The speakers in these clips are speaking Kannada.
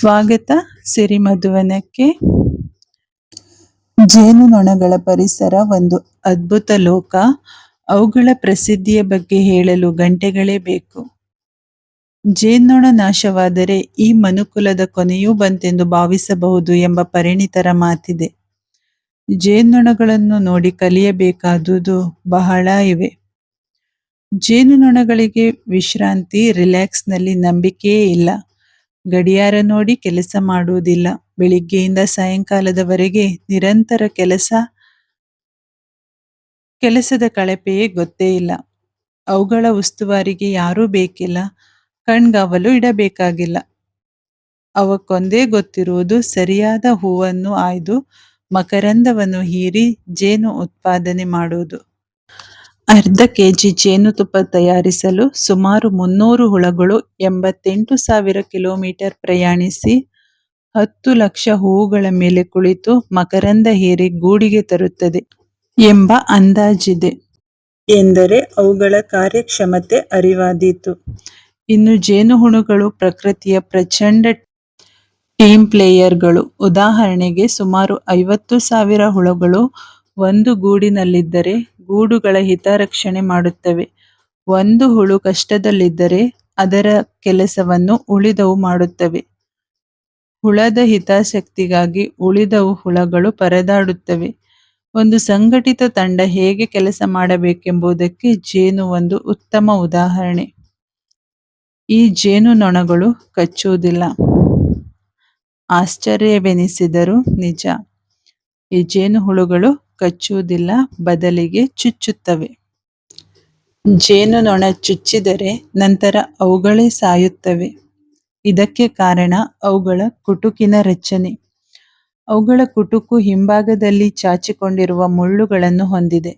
ಸ್ವಾಗತ ಸಿರಿಮಧುವನಕ್ಕೆ ಜೇನುನೊಣಗಳ ಪರಿಸರ ಒಂದು ಅದ್ಭುತ ಲೋಕ. ಅವುಗಳ ಪ್ರಸಿದ್ಧಿಯ ಬಗ್ಗೆ ಹೇಳಲು ಗಂಟೆಗಳೇ ಬೇಕು. ಜೇನ್ನೊಣ ನಾಶವಾದರೆ ಈ ಮನುಕುಲದ ಕೊನೆಯೂ ಬಂತೆಂದು ಭಾವಿಸಬಹುದು ಎಂಬ ಪರಿಣಿತರ ಮಾತಿದೆ. ಜೇನ್ನೊಣಗಳನ್ನು ನೋಡಿ ಕಲಿಯಬೇಕಾದುದು ಬಹಳ ಇವೆ. ಜೇನುನೊಣಗಳಿಗೆ ವಿಶ್ರಾಂತಿ, ರಿಲ್ಯಾಕ್ಸ್ನಲ್ಲಿ ನಂಬಿಕೆಯೇ ಇಲ್ಲ. ಗಡಿಯಾರ ನೋಡಿ ಕೆಲಸ ಮಾಡುವುದಿಲ್ಲ. ಬೆಳಿಗ್ಗೆಯಿಂದ ಸಾಯಂಕಾಲದವರೆಗೆ ನಿರಂತರ ಕೆಲಸ, ಕೆಲಸದ ಕಳಪೆಯೇ ಗೊತ್ತೇ ಇಲ್ಲ. ಅವುಗಳ ಉಸ್ತುವಾರಿಗೆ ಯಾರೂ ಬೇಕಿಲ್ಲ. ಕಣ್ಗಾವಲು ಇಡಬೇಕಾಗಿಲ್ಲ. ಅವಕ್ಕೊಂದೇ ಗೊತ್ತಿರುವುದು ಸರಿಯಾದ ಹೂವನ್ನು ಆಯ್ದು ಮಕರಂದವನ್ನು ಹೀರಿ ಜೇನು ಉತ್ಪಾದನೆ ಮಾಡುವುದು. ಅರ್ಧ ಕೆಜಿ ಜೇನುತುಪ್ಪ ತಯಾರಿಸಲು ಸುಮಾರು ಮುನ್ನೂರು ಹುಳಗಳು ಎಂಬತ್ತೆಂಟು ಸಾವಿರ ಕಿಲೋಮೀಟರ್ ಪ್ರಯಾಣಿಸಿ ಹತ್ತು ಲಕ್ಷ ಹೂವುಗಳ ಮೇಲೆ ಕುಳಿತು ಮಕರಂದ ಹೇರಿ ಗೂಡಿಗೆ ತರುತ್ತದೆ ಎಂಬ ಅಂದಾಜಿದೆ. ಎಂದರೆ ಅವುಗಳ ಕಾರ್ಯಕ್ಷಮತೆ ಅರಿವಾದೀತು. ಇನ್ನು ಜೇನುಹುಳುಗಳು ಪ್ರಕೃತಿಯ ಪ್ರಚಂಡ ಟೀಮ್ ಪ್ಲೇಯರ್ಗಳು. ಉದಾಹರಣೆಗೆ ಸುಮಾರು ಐವತ್ತು ಸಾವಿರ ಹುಳುಗಳು ಒಂದು ಗೂಡಿನಲ್ಲಿದ್ದರೆ ಗೂಡುಗಳ ಹಿತರಕ್ಷಣೆ ಮಾಡುತ್ತವೆ. ಒಂದು ಹುಳು ಕಷ್ಟದಲ್ಲಿದ್ದರೆ ಅದರ ಕೆಲಸವನ್ನು ಉಳಿದವು ಮಾಡುತ್ತವೆ. ಹುಳದ ಹಿತಾಸಕ್ತಿಗಾಗಿ ಉಳಿದವು ಹುಳಗಳು ಪರದಾಡುತ್ತವೆ. ಒಂದು ಸಂಘಟಿತ ತಂಡ ಹೇಗೆ ಕೆಲಸ ಮಾಡಬೇಕೆಂಬುದಕ್ಕೆ ಜೇನು ಒಂದು ಉತ್ತಮ ಉದಾಹರಣೆ. ಈ ಜೇನು ನೊಣಗಳು ಕಚ್ಚುವುದಿಲ್ಲ. ಆಶ್ಚರ್ಯವೆನಿಸಿದರೂ ನಿಜ. ಈ ಜೇನುಹುಳುಗಳು ಕಚ್ಚುವುದಿಲ್ಲ, ಬದಲಿಗೆ ಚುಚ್ಚುತ್ತವೆ. ಜೇನುನೊಣ ಚುಚ್ಚಿದರೆ ನಂತರ ಅವುಗಳೇ ಸಾಯುತ್ತವೆ. ಇದಕ್ಕೆ ಕಾರಣ ಅವುಗಳ ಕುಟುಕಿನ ರಚನೆ. ಅವುಗಳ ಕುಟುಕು ಹಿಂಭಾಗದಲ್ಲಿ ಚಾಚಿಕೊಂಡಿರುವ ಮುಳ್ಳುಗಳನ್ನು ಹೊಂದಿದೆ.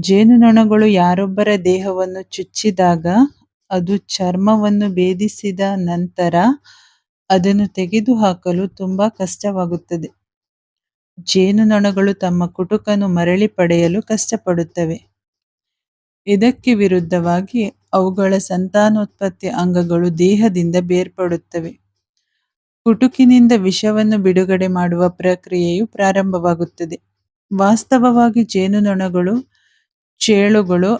ಜೇನುನೊಣಗಳು ಯಾರೊಬ್ಬರ ದೇಹವನ್ನು ಚುಚ್ಚಿದಾಗ ಅದು ಚರ್ಮವನ್ನು ಭೇದಿಸಿದ ನಂತರ ಅದನ್ನು ತೆಗೆದುಹಾಕಲು ತುಂಬಾ ಕಷ್ಟವಾಗುತ್ತದೆ. ಜೇನುನೊಣಗಳು ತಮ್ಮ ಕುಟುಕನ್ನು ಮರಳಿ ಪಡೆಯಲು ಕಷ್ಟಪಡುತ್ತವೆ. ಇದಕ್ಕೆ ವಿರುದ್ಧವಾಗಿ ಅವುಗಳ ಸಂತಾನೋತ್ಪತ್ತಿ ಅಂಗಗಳು ದೇಹದಿಂದ ಬೇರ್ಪಡುತ್ತವೆ. ಕುಟುಕಿನಿಂದ ವಿಷವನ್ನು ಬಿಡುಗಡೆ ಮಾಡುವ ಪ್ರಕ್ರಿಯೆಯು ಪ್ರಾರಂಭವಾಗುತ್ತದೆ. ವಾಸ್ತವವಾಗಿ ಜೇನುನೊಣಗಳು, ಚೇಳುಗಳು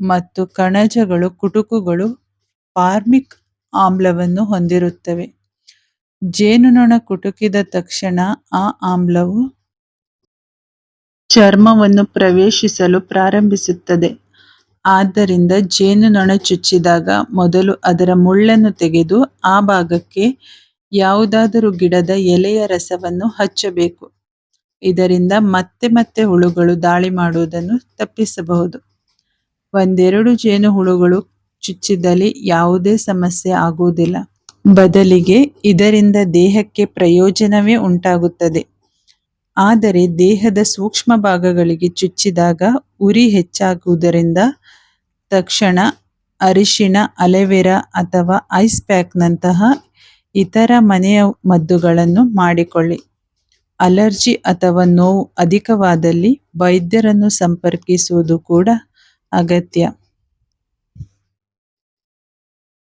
ಮತ್ತು ಕಣಜಗಳು ಕುಟುಕುಗಳು ಫಾರ್ಮಿಕ್ ಆಮ್ಲವನ್ನು ಹೊಂದಿರುತ್ತವೆ. ಜೇನುನೊಣ ಕುಟುಕಿದ ತಕ್ಷಣ ಆ ಆಮ್ಲವು ಚರ್ಮವನ್ನು ಪ್ರವೇಶಿಸಲು ಪ್ರಾರಂಭಿಸುತ್ತದೆ. ಆದ್ದರಿಂದ ಜೇನುನೊಣ ಚುಚ್ಚಿದಾಗ ಮೊದಲು ಅದರ ಮುಳ್ಳನ್ನು ತೆಗೆದು ಆ ಭಾಗಕ್ಕೆ ಯಾವುದಾದರೂ ಗಿಡದ ಎಲೆಯ ರಸವನ್ನು ಹಚ್ಚಬೇಕು. ಇದರಿಂದ ಮತ್ತೆ ಮತ್ತೆ ಹುಳುಗಳು ದಾಳಿ ಮಾಡುವುದನ್ನು ತಪ್ಪಿಸಬಹುದು. ಒಂದೆರಡು ಜೇನು ಹುಳುಗಳು ಚುಚ್ಚಿದಲ್ಲಿ ಯಾವುದೇ ಸಮಸ್ಯೆ ಆಗುವುದಿಲ್ಲ. ಬದಲಿಗೆ ಇದರಿಂದ ದೇಹಕ್ಕೆ ಪ್ರಯೋಜನವೇ ಉಂಟಾಗುತ್ತದೆ. ಆದರೆ ದೇಹದ ಸೂಕ್ಷ್ಮ ಭಾಗಗಳಿಗೆ ಚುಚ್ಚಿದಾಗ ಉರಿ ಹೆಚ್ಚಾಗುವುದರಿಂದ ತಕ್ಷಣ ಅರಿಶಿಣ, ಅಲೆವೆರಾ ಅಥವಾ ಐಸ್ ಪ್ಯಾಕ್ನಂತಹ ಇತರ ಮನೆಯ ಮದ್ದುಗಳನ್ನು ಮಾಡಿಕೊಳ್ಳಿ. ಅಲರ್ಜಿ ಅಥವಾ ನೋವು ಅಧಿಕವಾದಲ್ಲಿ ವೈದ್ಯರನ್ನು ಸಂಪರ್ಕಿಸುವುದು ಕೂಡ ಅಗತ್ಯ.